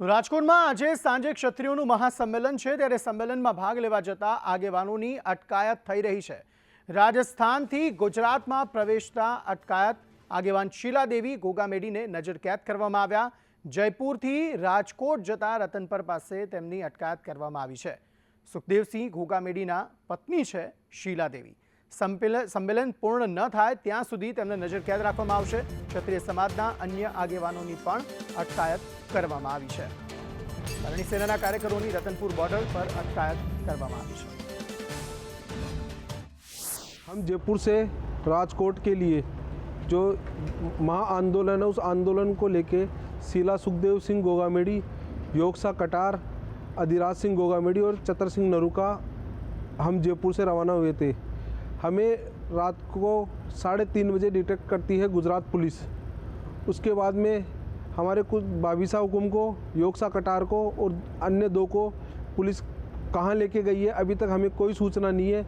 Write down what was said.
રાજકોટમાં આજે સાંજે ક્ષત્રિયોનું મહાસંમેલન છે. ત્યારે સંમેલનમાં ભાગ લેવા જતા આગેવાનોની અટકાયત થઈ રહી છે. રાજસ્થાનથી ગુજરાતમાં પ્રવેશતા અટકાયત આગેવાન શીલાદેવી ગોગામેડીને નજરકેદ કરવામાં આવ્યા. જયપુરથી રાજકોટ જતા રતનપર પાસે તેમની અટકાયત કરવામાં આવી છે. સુખદેવસિંહ ગોગામેડીના પત્ની છે શીલાદેવી. સંમેલન પૂર્ણ ન થાય ત્યાં સુધી તેમને નજરકેદ રાખવામાં આવશે ક્ષત્રિય સમાજના અન્ય આગેવાનોની પણ અટકાયત કરવામાં આવી છે અરણી સેનાના કાર્યકરોની રતનપુર બોર્ડર પર અટકાયત કરવામાં આવી છે हम जयपुर से राजकोट के लिए जो महा आंदोलन है उस आंदोलन को लेके शीला सुखदेव सिंह गोगामेड़ी योगसा कटार अधिराज सिंह गोगामेड़ी और चतर सिंह नरूका हम जयपुर से रवाना हुए थे हमें रात को साढ़े तीन बजे डिटेक्ट करती है गुजरात पुलिस। उसके बाद में हमारे कुछ बाबिसा हुकुम को, योगसा कटार को और अन्य दो को पुलिस कहाँ लेके गई है, अभी तक हमें कोई सूचना नहीं है।